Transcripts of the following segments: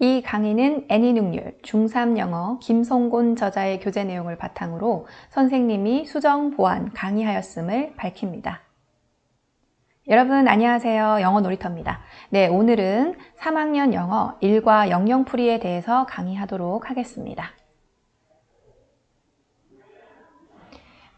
이 강의는 애니능률 중3 영어 김성곤 저자의 교재 내용을 바탕으로 선생님이 수정 보완 강의하였음을 밝힙니다. 여러분 안녕하세요. 영어 놀이터입니다. 네, 오늘은 3학년 영어 1과 영영풀이에 대해서 강의하도록 하겠습니다.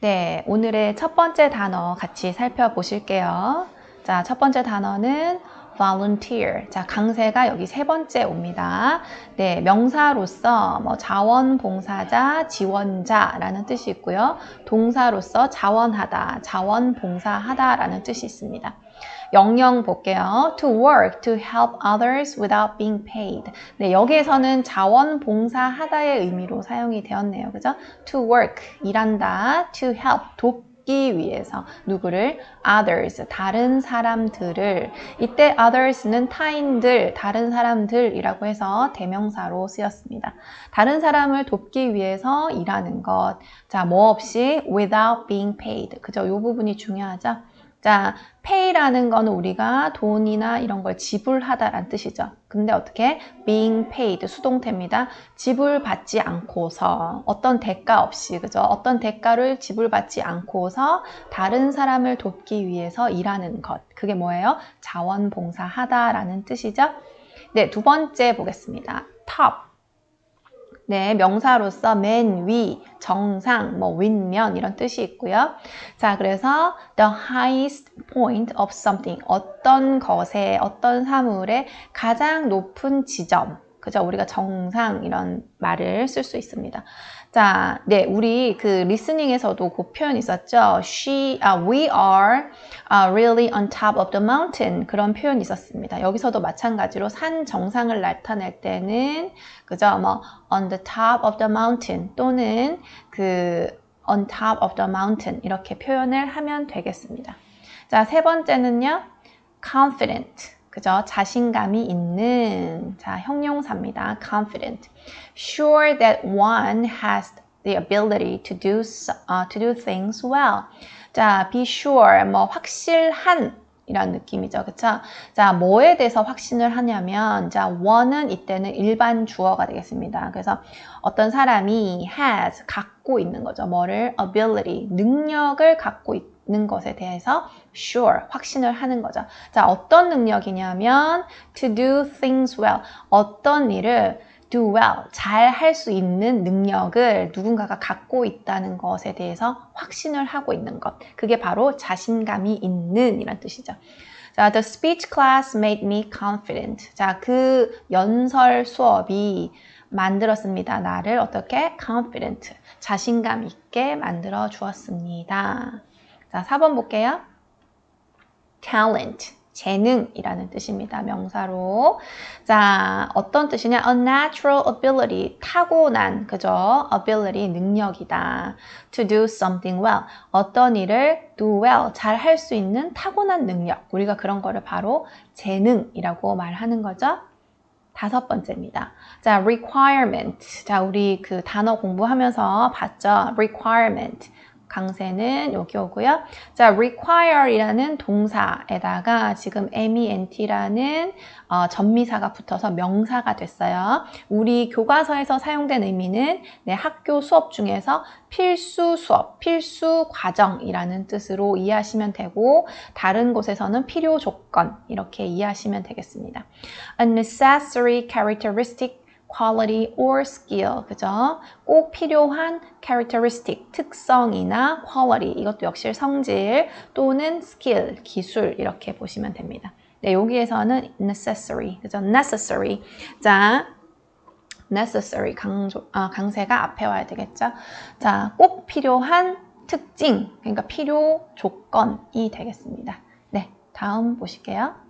네, 오늘의 첫 번째 단어 같이 살펴보실게요. 자, 첫 번째 단어는 volunteer. 자, 강세가 여기 세 번째 옵니다. 네, 명사로서 뭐 자원봉사자, 지원자라는 뜻이 있고요. 동사로서 자원하다, 자원봉사하다라는 뜻이 있습니다. 영영 볼게요. To work, to help others without being paid. 네, 여기에서는 자원봉사하다의 의미로 사용이 되었네요. 그죠? To work, 일한다. To help, 돕 돕기 위해서 누구를 others 다른 사람들을 이때 others는 타인들 다른 사람들이라고 해서 대명사로 쓰였습니다. 다른 사람을 돕기 위해서 일하는 것. 자, 뭐 없이 without being paid. 그죠? 요 부분이 중요하죠. 자, pay라는 거는 우리가 돈이나 이런 걸 지불하다라는 뜻이죠. 근데 어떻게? being paid 수동태입니다. 지불받지 않고서 어떤 대가 없이 그죠? 어떤 대가를 지불받지 않고서 다른 사람을 돕기 위해서 일하는 것. 그게 뭐예요? 자원봉사하다라는 뜻이죠. 네, 두 번째 보겠습니다. top 네, 명사로서 맨 위, 정상, 뭐 윗면 이런 뜻이 있고요. 자, 그래서 the highest point of something 어떤 것에 어떤 사물의 가장 높은 지점 그죠? 우리가 정상 이런 말을 쓸 수 있습니다. 자, 네, 우리 그 리스닝에서도 그 표현 있었죠. She, uh, we are uh, really on top of the mountain 그런 표현이 있었습니다. 여기서도 마찬가지로 산 정상을 나타낼 때는 그죠? 뭐 on the top of the mountain 또는 그 on top of the mountain 이렇게 표현을 하면 되겠습니다. 자, 세 번째는요. confident. 그죠? 자신감이 있는 자 형용사입니다. confident. Sure that one has the ability to do uh, to do things well. 자, be sure 뭐 확실한 이런 느낌이죠. 그쵸? 자, 뭐에 대해서 확신을 하냐면, 자, one은 이때는 일반 주어가 되겠습니다. 그래서 어떤 사람이 has, 갖고 있는 거죠. 뭐를? ability, 능력을 갖고 있 있는 것에 대해서 sure, 확신을 하는 거죠. 자, 어떤 능력이냐면 to do things well, 어떤 일을 do well, 잘 할 수 있는 능력을 누군가가 갖고 있다는 것에 대해서 확신을 하고 있는 것. 그게 바로 자신감이 있는 이란 뜻이죠. 자, the speech class made me confident. 자, 그 연설 수업이 만들었습니다. 나를 어떻게 confident, 자신감 있게 만들어 주었습니다. 자, 4번 볼게요. talent, 재능이라는 뜻입니다. 명사로. 자, 어떤 뜻이냐? a natural ability, 타고난, 그죠? ability, 능력이다. to do something well, 어떤 일을 do well, 잘 할 수 있는 타고난 능력. 우리가 그런 거를 바로 재능이라고 말하는 거죠. 다섯 번째입니다. 자, requirement. 자, 우리 그 단어 공부하면서 봤죠? requirement. 강세는 여기 오고요. 자, require이라는 동사에다가 지금 ment라는 어, 전미사가 붙어서 명사가 됐어요. 우리 교과서에서 사용된 의미는 네, 학교 수업 중에서 필수 수업, 필수 과정이라는 뜻으로 이해하시면 되고 다른 곳에서는 필요 조건 이렇게 이해하시면 되겠습니다. A necessary characteristic quality or skill, 그죠? 꼭 필요한 characteristic, 특성이나 quality, 이것도 역시 성질 또는 skill, 기술 이렇게 보시면 됩니다. 네, 여기에서는 necessary, 그죠? necessary. 자, necessary 강조, 아, 강세가 앞에 와야 되겠죠? 자, 꼭 필요한 특징, 그러니까 필요 조건이 되겠습니다. 네, 다음 보실게요.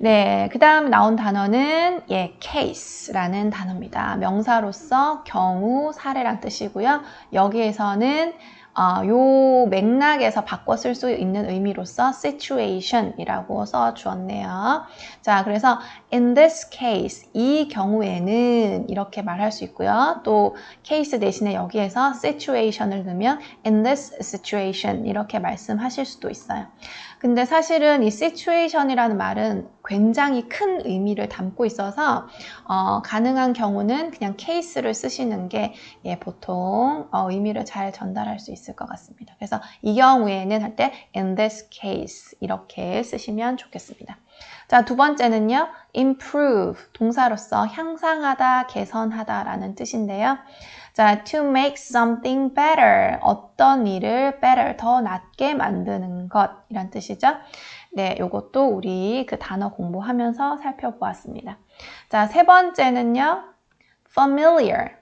네, 그 다음 나온 단어는 예, case라는 단어입니다. 명사로서 경우, 사례란 뜻이고요. 여기에서는 어, 요 맥락에서 바꿔 쓸 수 있는 의미로서 situation이라고 써 주었네요. 자, 그래서 in this case, 이 경우에는 이렇게 말할 수 있고요. 또 case 대신에 여기에서 situation을 넣으면 in this situation 이렇게 말씀하실 수도 있어요. 근데 사실은 이 situation이라는 말은 굉장히 큰 의미를 담고 있어서 어, 가능한 경우는 그냥 케이스를 쓰시는 게 예, 보통 어, 의미를 잘 전달할 수 있을 것 같습니다. 그래서 이 경우에는 할 때 in this case 이렇게 쓰시면 좋겠습니다. 자, 두 번째는요. improve 동사로서 향상하다, 개선하다라는 뜻인데요. 자, to make something better. 어떤 일을 better, 더 낫게 만드는 것. 이란 뜻이죠. 네, 요것도 우리 그 단어 공부하면서 살펴보았습니다. 자, 세 번째는요. familiar.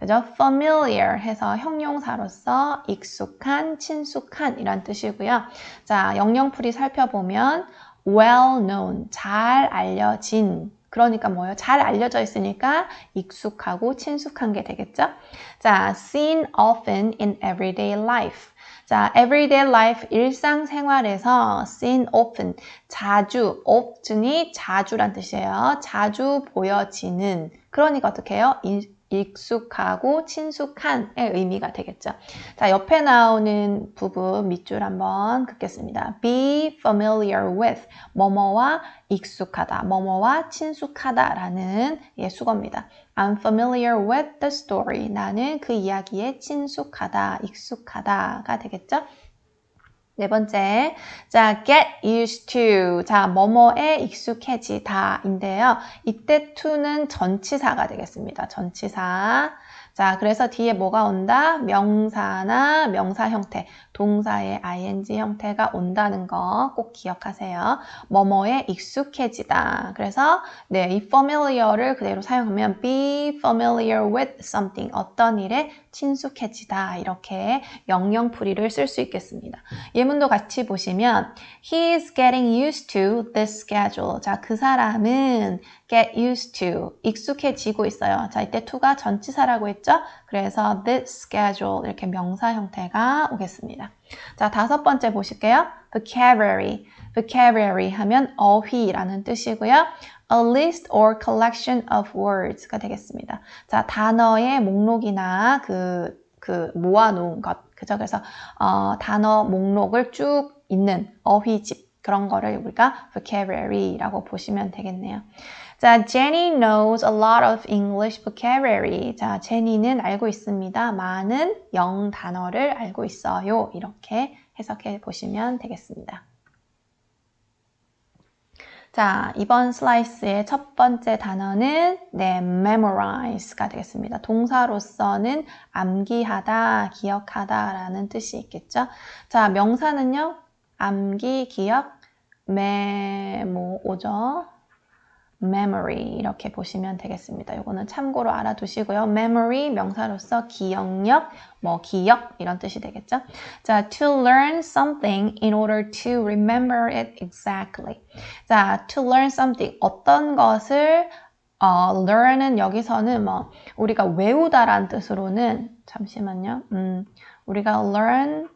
그죠? familiar 해서 형용사로서 익숙한, 친숙한 이란 뜻이고요. 자, 영영풀이 살펴보면 well known, 잘 알려진 그러니까 뭐예요? 잘 알려져 있으니까 익숙하고 친숙한 게 되겠죠? 자, seen often in everyday life. 자, everyday life 일상생활에서 seen often 자주 often이 자주란 뜻이에요. 자주 보여지는 그러니까 어떻게 해요? 익숙하고 친숙한의 의미가 되겠죠. 자, 옆에 나오는 부분 밑줄 한번 긋겠습니다. be familiar with 뭐뭐와 익숙하다, 뭐뭐와 친숙하다라는 예, 수거입니다. I'm familiar with the story. 나는 그 이야기에 친숙하다, 익숙하다가 되겠죠. 네 번째, 자, get used to. 자, 뭐뭐에 익숙해지다인데요. 이때 to는 전치사가 되겠습니다. 전치사. 자, 그래서 뒤에 뭐가 온다? 명사나 명사 형태, 동사의 ing 형태가 온다는 거 꼭 기억하세요. 뭐뭐에 익숙해지다. 그래서 네, 이 familiar를 그대로 사용하면 be familiar with something. 어떤 일에 친숙해지다. 이렇게 영영풀이를 쓸 수 있겠습니다. 예문도 같이 보시면 he is getting used to this schedule. 자, 그 사람은 get used to 익숙해지고 있어요. 자, 이때 to가 전치사라고 했죠? 그래서 this schedule 이렇게 명사 형태가 오겠습니다. 자, 다섯 번째 보실게요. vocabulary. vocabulary 하면 어휘라는 뜻이고요. a list or collection of words가 되겠습니다. 자, 단어의 목록이나 그, 그 모아놓은 것. 그죠? 그래서, 어, 단어 목록을 쭉 있는 어휘집. 그런 거를 우리가 vocabulary라고 보시면 되겠네요. 자, Jenny knows a lot of English vocabulary. 자, 제니는 알고 있습니다. 많은 영 단어를 알고 있어요. 이렇게 해석해 보시면 되겠습니다. 자, 이번 슬라이스의 첫 번째 단어는 네, memorize가 되겠습니다. 동사로서는 암기하다, 기억하다 라는 뜻이 있겠죠. 자, 명사는요. 암기, 기억, 메모오죠. memory 이렇게 보시면 되겠습니다. 이거는 참고로 알아두시고요. memory 명사로서 기억력, 뭐 기억 이런 뜻이 되겠죠. 자, to learn something in order to remember it exactly. 자, to learn something 어떤 것을 어, learn은 여기서는 뭐 우리가 외우다란 뜻으로는 잠시만요. 음, 우리가 learn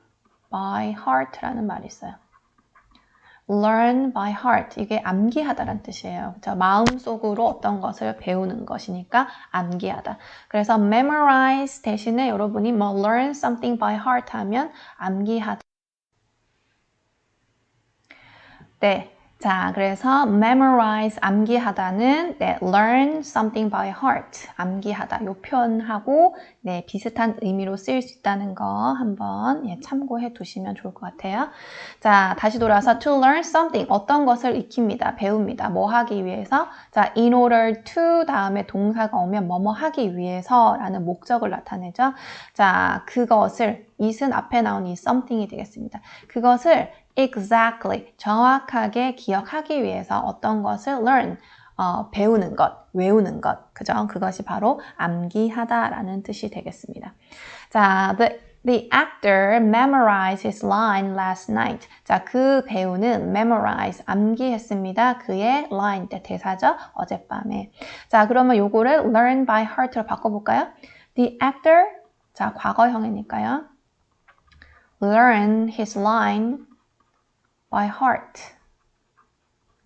by heart라는 말이 있어요. Learn by heart. 이게 암기하다란 뜻이에요. 그렇죠? 마음속으로 어떤 것을 배우는 것이니까 암기하다. 그래서 memorize 대신에 여러분이 뭐 learn something by heart 하면 암기하다. 네. 자, 그래서 memorize, 암기하다는 네, learn something by heart, 암기하다. 요 표현하고 네, 비슷한 의미로 쓰일 수 있다는 거 한번 예, 참고해 두시면 좋을 것 같아요. 자, 다시 돌아서 to learn something, 어떤 것을 익힙니다. 배웁니다. 뭐 하기 위해서? 자, in order to 다음에 동사가 오면 뭐뭐 하기 위해서라는 목적을 나타내죠. 자, 그것을 it은 앞에 나온 이 something이 되겠습니다. 그것을 exactly 정확하게 기억하기 위해서 어떤 것을 learn 어, 배우는 것, 외우는 것, 그죠? 그것이 바로 암기하다라는 뜻이 되겠습니다. 자, the The actor memorized his line last night. 자, 그 배우는 memorize, 암기했습니다. 그의 line, 대사죠? 어젯밤에. 자, 그러면 요거를 learn by heart로 바꿔볼까요? The actor, 자, 과거형이니까요. learn his line by heart.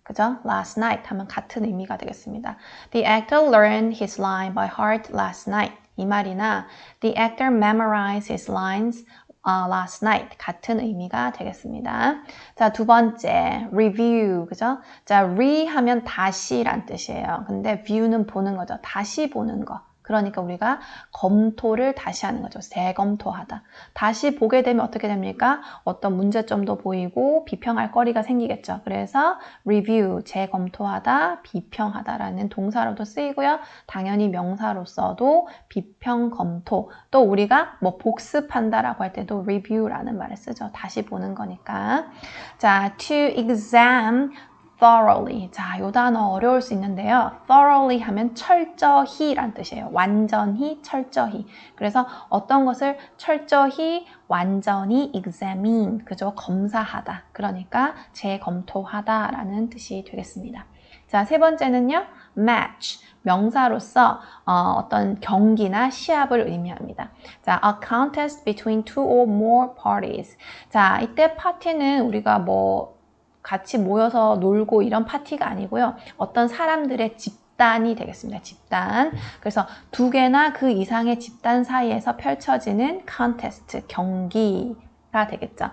그죠? last night 하면 같은 의미가 되겠습니다. The actor learned his line by heart last night. 이 말이나 the actor memorized his lines 어, last night 같은 의미가 되겠습니다. 자, 두 번째 review 그죠? 자, re 하면 다시란 뜻이에요. 근데 view는 보는 거죠. 다시 보는 거. 그러니까 우리가 검토를 다시 하는 거죠. 재검토하다. 다시 보게 되면 어떻게 됩니까? 어떤 문제점도 보이고 비평할 거리가 생기겠죠. 그래서 review, 재검토하다, 비평하다라는 동사로도 쓰이고요. 당연히 명사로서도 비평, 검토. 또 우리가 뭐 복습한다라고 할 때도 review라는 말을 쓰죠. 다시 보는 거니까. 자, to exam thoroughly. 자, 요 단어 어려울 수 있는데요. thoroughly 하면 철저히 란 뜻이에요. 완전히, 철저히. 그래서 어떤 것을 철저히, 완전히 examine. 그죠? 검사하다. 그러니까 재검토하다 라는 뜻이 되겠습니다. 자, 세 번째는요. match. 명사로서 어, 떤 경기나 시합을 의미합니다. 자, a contest between two or more parties. 자, 이때 파티는 우리가 뭐 같이 모여서 놀고 이런 파티가 아니고요. 어떤 사람들의 집단이 되겠습니다. 집단. 그래서 두 개나 그 이상의 집단 사이에서 펼쳐지는 컨테스트, 경기가 되겠죠.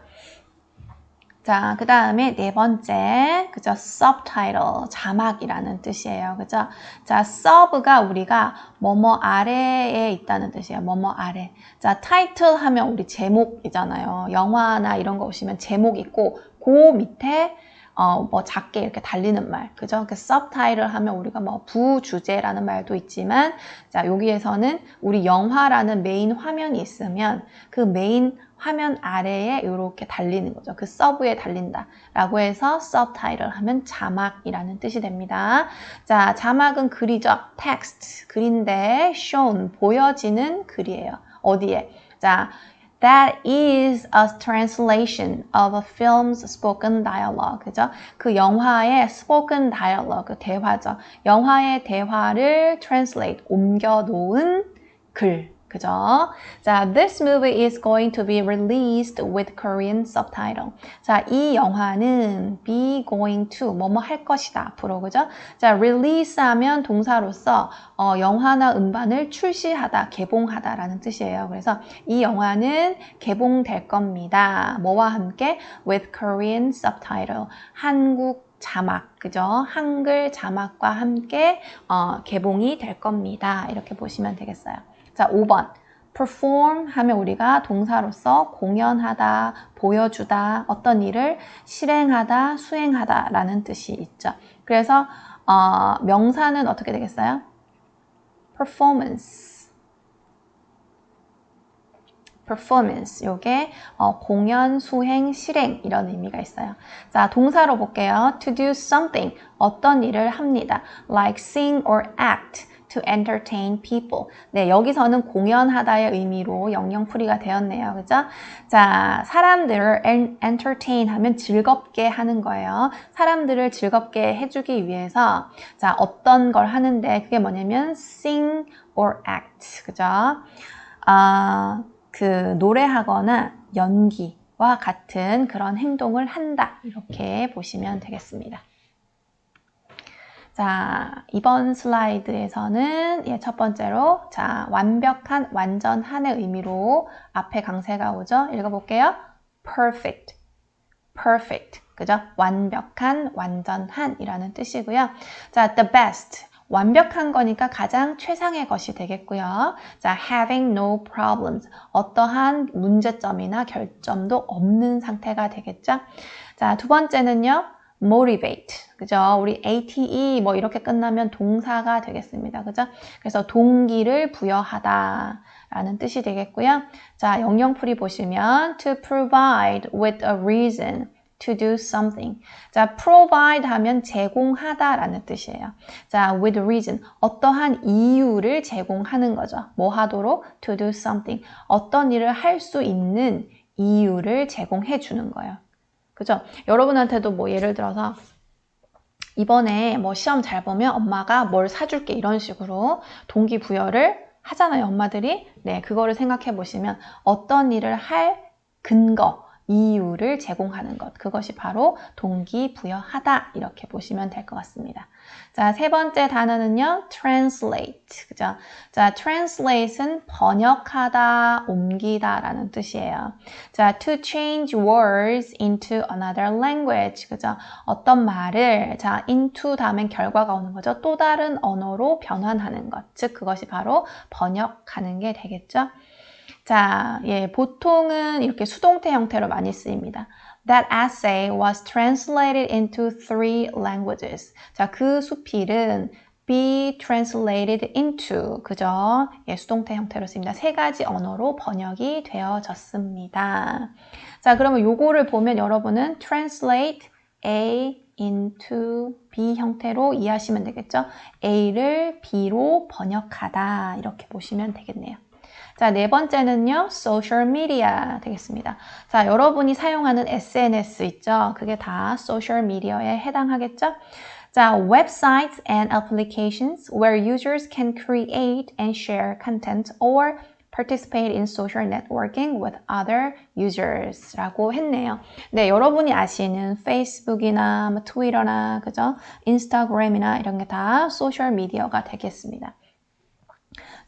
자, 그 다음에 네 번째, 그죠? subtitle, 자막이라는 뜻이에요. 그죠? 자, sub가 우리가 뭐뭐 아래에 있다는 뜻이에요. 뭐뭐 아래. 자, title 하면 우리 제목이잖아요. 영화나 이런 거 보시면 제목 있고, 그 밑에 어, 뭐 작게 이렇게 달리는 말, 그죠? 그 subtitle 하면 우리가 뭐 부주제라는 말도 있지만, 자, 여기에서는 우리 영화라는 메인 화면이 있으면 그 메인 화면 아래에 이렇게 달리는 거죠. 그 서브에 달린다. 라고 해서 subtitle 하면 자막이라는 뜻이 됩니다. 자, 자막은 글이죠. text, 글인데 shown, 보여지는 글이에요. 어디에? 자, That is a translation of a film's spoken dialogue. 그죠? 그 영화의 spoken dialogue, 대화죠. 영화의 대화를 translate, 옮겨 놓은 글. 그죠? 자, this movie is going to be released with Korean subtitle. 자, 이 영화는 be going to 뭐뭐 할 것이다 앞으로 그죠? 자, release 하면 동사로서 어, 영화나 음반을 출시하다, 개봉하다라는 뜻이에요. 그래서 이 영화는 개봉될 겁니다. 뭐와 함께 with Korean subtitle 한국 자막, 그죠? 한글 자막과 함께 어, 개봉이 될 겁니다. 이렇게 보시면 되겠어요. 자, 5번. perform 하면 우리가 동사로서 공연하다, 보여주다, 어떤 일을 실행하다, 수행하다 라는 뜻이 있죠. 그래서 어, 명사는 어떻게 되겠어요? performance. Performance. 요게 어, 공연, 수행, 실행 이런 의미가 있어요. 자, 동사로 볼게요. to do something. 어떤 일을 합니다. like sing or act. to entertain people. 네, 여기서는 공연하다의 의미로 영영풀이가 되었네요. 그죠? 자, 사람들을 entertain 하면 즐겁게 하는 거예요. 사람들을 즐겁게 해주기 위해서 자, 어떤 걸 하는데 그게 뭐냐면 sing or act. 그죠? 아, 그 노래하거나 연기와 같은 그런 행동을 한다. 이렇게 보시면 되겠습니다. 자, 이번 슬라이드에서는 예, 첫 번째로 자, 완벽한, 완전한의 의미로 앞에 강세가 오죠. 읽어볼게요. perfect, perfect. 그죠? 완벽한, 완전한이라는 뜻이고요. 자, the best. 완벽한 거니까 가장 최상의 것이 되겠고요. 자, having no problems. 어떠한 문제점이나 결점도 없는 상태가 되겠죠. 자, 두 번째는요. motivate. 그죠? 우리 ate 뭐 이렇게 끝나면 동사가 되겠습니다. 그죠? 그래서 동기를 부여하다 라는 뜻이 되겠고요. 자, 영영풀이 보시면 to provide with a reason to do something. 자, provide 하면 제공하다 라는 뜻이에요. 자, with reason. 어떠한 이유를 제공하는 거죠. 뭐 하도록? to do something. 어떤 일을 할 수 있는 이유를 제공해 주는 거예요. 그죠? 여러분한테도 뭐 예를 들어서 이번에 뭐 시험 잘 보면 엄마가 뭘 사줄게 이런 식으로 동기부여를 하잖아요, 엄마들이. 네, 그거를 생각해 보시면 어떤 일을 할 근거, 이유를 제공하는 것. 그것이 바로 동기부여하다. 이렇게 보시면 될 것 같습니다. 자, 세 번째 단어는요, translate. 그죠? 자, translate은 번역하다, 옮기다 라는 뜻이에요. 자, to change words into another language. 그죠? 어떤 말을, 자, into 다음엔 결과가 오는 거죠. 또 다른 언어로 변환하는 것. 즉, 그것이 바로 번역하는 게 되겠죠? 자, 예, 보통은 이렇게 수동태 형태로 많이 쓰입니다. That essay was translated into three languages. 자, 그 수필은 be translated into 그죠? 예, 수동태 형태로 씁니다. 세 가지 언어로 번역이 되어졌습니다. 자, 그러면 요거를 보면 여러분은 translate A into B 형태로 이해하시면 되겠죠? A를 B로 번역하다 이렇게 보시면 되겠네요. 자, 네 번째는요, social media 되겠습니다. 자, 여러분이 사용하는 SNS 있죠? 그게 다 social media에 해당하겠죠? 자, websites and applications where users can create and share content or participate in social networking with other users 라고 했네요. 네, 여러분이 아시는 페이스북이나 뭐 트위터나 그죠? 인스타그램이나 이런 게 다 소셜 미디어가 되겠습니다.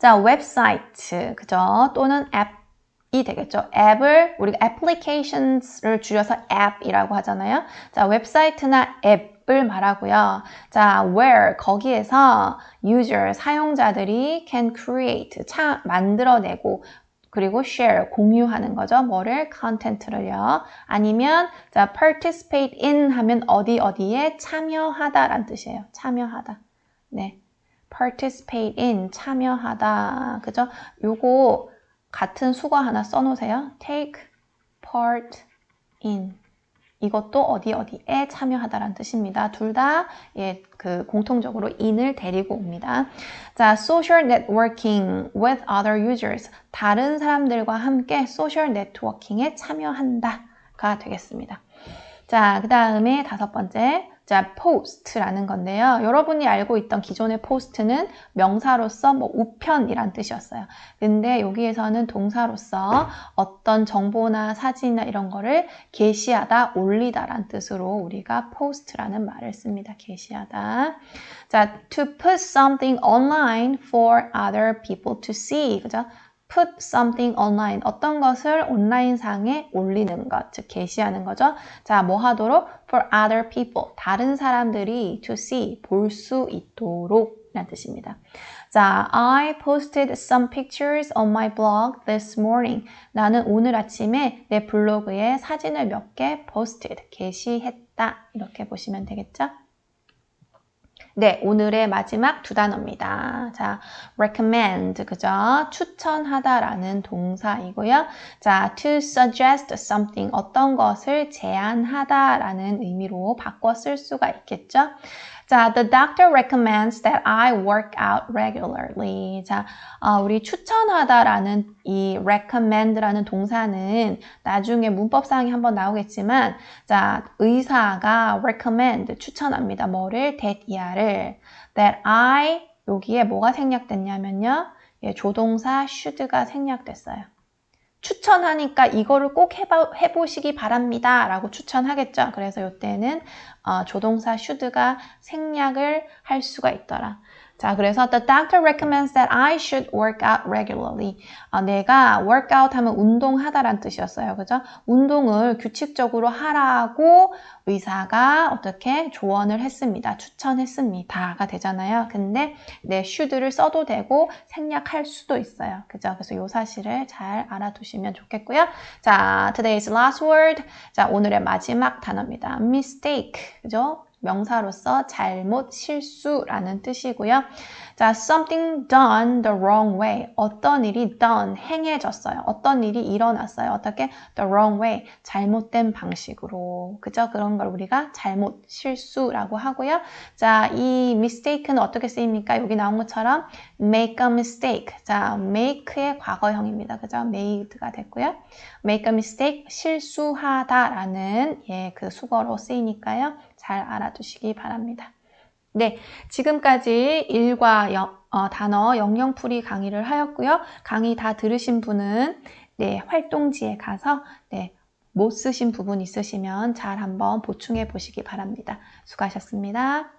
자, 웹사이트, 그죠? 또는 앱이 되겠죠. 앱을 우리가 applications를 줄여서 앱이라고 하잖아요. 자, 웹사이트나 앱을 말하고요. 자, where 거기에서 user 사용자들이 can create 차, 만들어내고 그리고 share 공유하는 거죠. 뭐를 content를요. 아니면 자 participate in 하면 어디 어디에 참여하다라는 뜻이에요. 참여하다. 네. Participate in 참여하다. 그죠? 요거 같은 수거 하나 써 놓으세요. take part in 이것도 어디 어디에 참여하다라는 뜻입니다. 둘 다 예, 그 공통적으로 in을 데리고 옵니다. 자, social networking with other users. 다른 사람들과 함께 social networking에 참여한다가 되겠습니다. 자, 그 다음에 다섯 번째. 자, post라는 건데요. 여러분이 알고 있던 기존의 post는 명사로서 뭐 우편이란 뜻이었어요. 근데 여기에서는 동사로서 어떤 정보나 사진이나 이런 거를 게시하다, 올리다란 뜻으로 우리가 post라는 말을 씁니다. 게시하다. 자, to put something online for other people to see. 그죠? Put something online. 어떤 것을 온라인상에 올리는 것, 즉 게시하는 거죠. 자, 뭐 하도록? for other people. 다른 사람들이 to see, 볼 수 있도록 이란 뜻입니다. 자, I posted some pictures on my blog this morning. 나는 오늘 아침에 내 블로그에 사진을 몇 개 posted, 게시했다. 이렇게 보시면 되겠죠? 네, 오늘의 마지막 두 단어입니다. 자, recommend, 그죠? 추천하다라는 동사이고요. 자, to suggest something, 어떤 것을 제안하다라는 의미로 바꿔 쓸 수가 있겠죠? 자, the doctor recommends that I work out regularly. 자, 어, 우리 추천하다라는 이 recommend라는 동사는 나중에 문법상이 한번 나오겠지만, 자, 의사가 recommend 추천합니다. 뭐를? that 이하를 that I 여기에 뭐가 생략됐냐면요. 예, 조동사 should가 생략됐어요. 추천하니까 이거를 꼭 해봐, 해보시기 바랍니다. 라고 추천하겠죠. 그래서 이때는 어, 조동사 should가 생략을 할 수가 있더라. 자, 그래서 the doctor recommends that I should work out regularly. 아, 내가 work out 하면 운동하다란 뜻이었어요. 그죠? 운동을 규칙적으로 하라고 의사가 어떻게 조언을 했습니다. 추천했습니다가 되잖아요. 근데 내 should를 써도 되고 생략할 수도 있어요. 그죠? 그래서 이 사실을 잘 알아두시면 좋겠고요. 자, today's last word. 자, 오늘의 마지막 단어입니다. mistake. 그죠? 명사로서 잘못, 실수라는 뜻이고요. 자, something done the wrong way. 어떤 일이 done, 행해졌어요. 어떤 일이 일어났어요. 어떻게? the wrong way. 잘못된 방식으로. 그죠? 그런 걸 우리가 잘못, 실수라고 하고요. 자, 이 mistake는 어떻게 쓰입니까? 여기 나온 것처럼 make a mistake. 자, make의 과거형입니다. 그죠? made가 됐고요. make a mistake, 실수하다라는 예, 그 수거로 쓰이니까요. 잘 알아두시기 바랍니다. 네, 지금까지 일과 영, 어, 단어 영영풀이 강의를 하였고요. 강의 다 들으신 분은 네, 활동지에 가서 네, 못 쓰신 부분 있으시면 잘 한번 보충해 보시기 바랍니다. 수고하셨습니다.